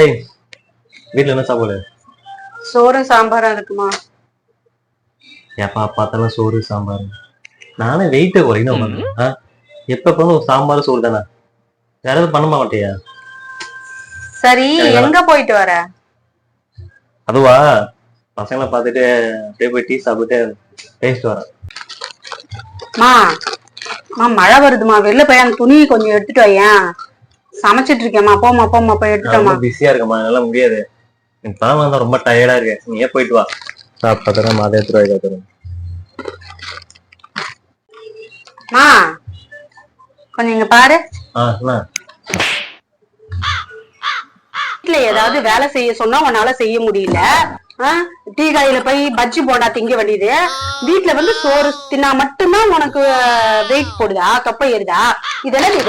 ஏய் வீட்ல என்ன சாப்பாடு? சோறும் சாம்பாரும் இருக்குமா? எப்பா பார்த்தாலும் சோறு சாம்பார். நானே வெயிட்டை குறைக்கணும் உட்காந்து எப்ப பார்த்தாலும் சாம்பார் சோறு தானே. வேற எதுவும் பண்ண மாட்டியா? சரி எங்க போயிட்டு வர? அதுவா? பசங்களை பார்த்துட்டு அப்படியே போய் டீ சாப்பிட்டு பேசிட்டு வரேன். மா மா மழை வருதுமா? வெளில போய் அந்த துணியை கொஞ்சம் எடுத்துட்டு வையேன். சமைச்சிட்டு இருக்கேம்மா போமா போமா போய் எடுத்துட்டோமா பிஸியா இருக்கேம்மா என்னால முடியாது. இப்பதான் வந்தா ரொம்ப டயர்டா இருக்கு நீயே போயிட்டு வா. சாப்பிட்டு எடுத்துட்டு வாய் காத்துறேன் மா கொஞ்சம் இங்க பாரு. வீட்டுல ஏதாவது வேலை செய்ய சொன்னா உன்னால செய்ய முடியல? டீ கடையில போய் பஜ்ஜி போண்டா திங்க வேண்டியது. வீட்டுல வந்து சோறு தின்னா மட்டும்தான் உனக்கு வெயிட் போடுதா கப்பை ஏறுதா? இதெல்லாம் நீ